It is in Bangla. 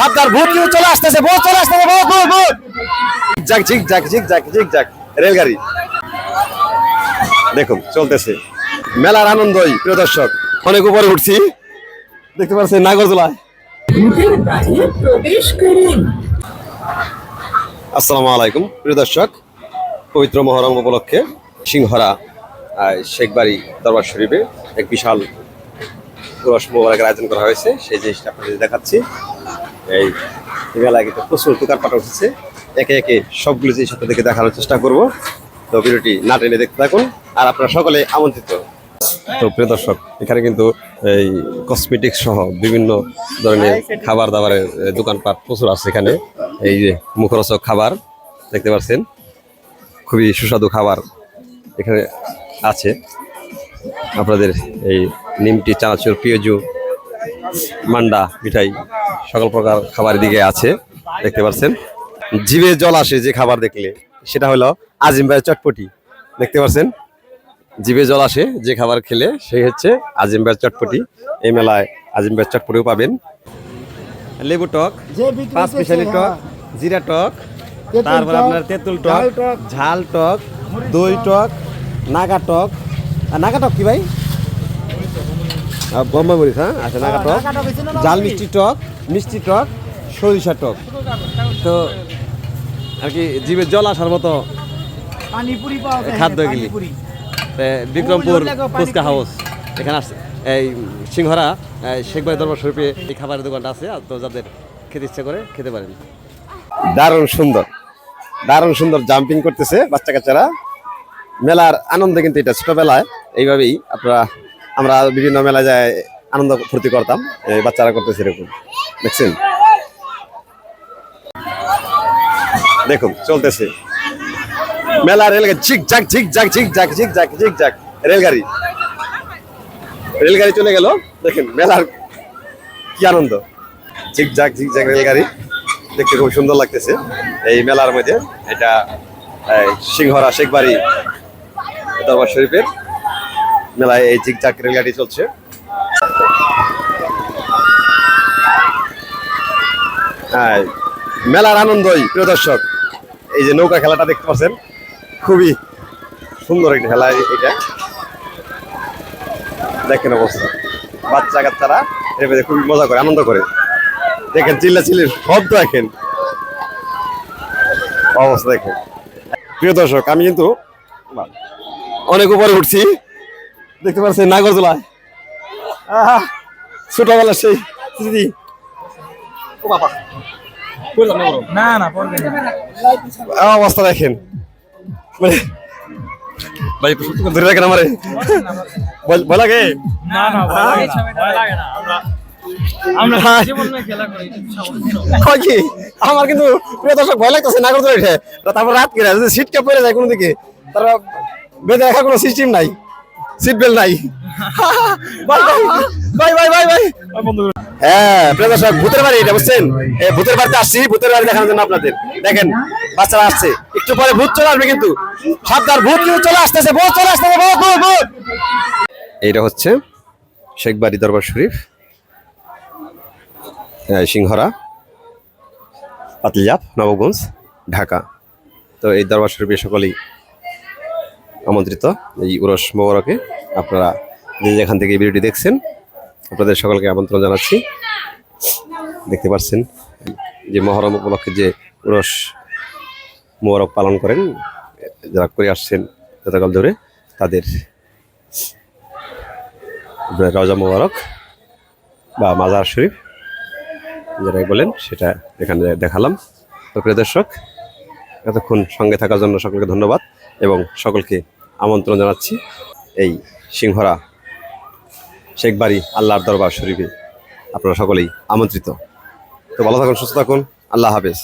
ভূত চলে ভূত চলে ভূত ভূত ভূত। রেলগাড়ি। দেখুন, চলতেছে। মেলার আনন্দই, প্রিয় দর্শক। অনেক উপরে উঠছি। দেখতে পাচ্ছেন নাগরদোলায়। আসসালামু আলাইকুম, প্রিয় দর্শক। পবিত্র মহরম উপলক্ষে সিংহরা শেখবাড়ি দরবার শরীফে এক বিশাল পুরস মোবারকের আয়োজন করা হয়েছে। সেই জিনিসটা আপনাদের দেখাচ্ছি। এই মেলায় কিন্তু প্রচুর দোকান পাটা উঠেছে। একে একে সবগুলো জিনিস আপনাদেরকে দেখানোর চেষ্টা করব। তো ভিডিওটি না টেনে দেখতে থাকুন আর আপনারা সকলে আমন্ত্রিত। তো প্রিয় দর্শক, এখানে কিন্তু এই কসমেটিক্স সহ বিভিন্ন ধরনের খাবার দাবারের দোকানপাট প্রচুর আছে এখানে। এই যে মুখরোচক খাবার দেখতে পাচ্ছেন, খুবই সুস্বাদু খাবার এখানে আছে। আপনাদের এই নিমটি, চানাচুর পেঁয়াজু মান্ডা, মিঠাই সকল প্রকার খাবার দিকে আছে দেখতে পাচ্ছেন। জিভে জল আসে যে খাবার দেখলে সেটা হলো আজিম ভাইয়ের চটপটি দেখতে পাচ্ছেন? জিভে জল আসে যে খাবার খেলে সেই হচ্ছে আজিম ভাইয়ের চটপটি। এই মেলায় আজিম ভাইয়ের চটপটিও পাবেন। লেবু টক পাঁচ টক জিরা টক তারপর আপনার তেঁতুল টক ঝাল টক দই টক নাগা টক। আর নাগা টক কি ভাই? বোম্বাই মরিচ হ্যাঁ? আচ্ছা নাগা টক। জাল মিষ্টি টক মিষ্টি টক সরিষা টক। তো আর কি জীবের জল আসার মতো পানিপুরি খাদ্য এগুলি। পানিপুরি। এ, বিক্রমপুর ফুচকা হাউস। এখানে আসছে। এই সিংহরা শেখবাই দরবার শরীফে এই খাবারের দোকানটা আছে আর তো যাদের খেতে ইচ্ছা করে খেতে পারেন। দারুণ সুন্দর। দারুণ সুন্দর জাম্পিং করতেছে বাচ্চা কাচ্চারা মেলার আনন্দ কিন্তু এটা ছোটবেলায়। এইভাবেই আপনারা আমরা বিভিন্ন মেলায় যায় আনন্দ ফুর্তি করতাম, এই বাচ্চারা করতেছে এরকম। দেখছেন? দেখুন, চলতেছে। মেলা রেলগাড়ি, ঝিক ঝাক ঝিক ঝাক ঝিক ঝাক ঝিক ঝাক ঝিক ঝাক, রেলগাড়ি। রেলগাড়ি চলে গেল, দেখেন মেলার কি আনন্দ। ঝিক ঝাক ঝিক ঝাক রেলগাড়ি, দেখতে খুব সুন্দর লাগতেছে। এই মেলার মধ্যে এটা সিংহরা শেখবাড়ি, দরবার শরীফের মেলায় এই ঝিক ঝাক রেলগাড়ি চলছে। হ্যাঁ মেলার আনন্দই, প্রিয় দর্শক। এই যে নৌকা খেলাটা দেখতে পাচ্ছেন, খুবই সুন্দর একটা খেলা এটা। দেখেন অবস্থা। বাচ্চা কাচ্চারা এর খুবই মজা করে, আনন্দ করে। দেখেন চিল্লা চিল্লির শব্দ দেখেন। অবস্থা দেখেন। প্রিয় দর্শক, আমি কিন্তু অনেক উপরে উঠছি। দেখতে পাচ্ছেন নাগরদোলায় আহা, ছোটবেলার সেই স্মৃতি। ও বাবা। না না অবস্থা দেখেন। মানে ভাই ধরে রাখেন আমারে। না না ভয় লাগে না, আমরা আমরা। জীবনে খেলা করি। কয় কি? আমার কিন্তু প্রিয় দর্শক ভয় লাগতেছে না উঠে। তারপর রাত করে যদি সিট কে পড়ে যায় কোনো দিকে তারা বেঁধে রাখার কোনো সিস্টেম নাই। নাই। এইটা হচ্ছে শেখবাড়ি দরবার শরীফ। সিংহরা পাতলিজাপ নবগঞ্জ, ঢাকা। তো এই দরবার শরীফে সকলেই আমন্ত্রিত। এই উরস মোবারকে আপনারা যে যেখান থেকে ভিডিওটি দেখছেন, আপনাদের সকলকে আমন্ত্রণ জানাচ্ছি। দেখতে পাচ্ছেন যে মহরম উপলক্ষে যে উরস মোবারক পালন করেন, যারা করে আসছেন যতকাল ধরে, তাদের রজা মোবারক বা মাজার শরীফ, যেটাই বলেন, সেটা এখানে দেখালাম। তো প্রিয় দর্শক, এতক্ষণ সঙ্গে থাকার জন্য সকলকে ধন্যবাদ এবং সকলকে আমন্ত্রণ জানাচ্ছি এই সিংহরা শেখবাড়ি আল্লাহর দরবার শরীফে আপনারা সকলেই আমন্ত্রিত। তো ভালো থাকুন, সুস্থ থাকুন, আল্লাহ হাফেজ।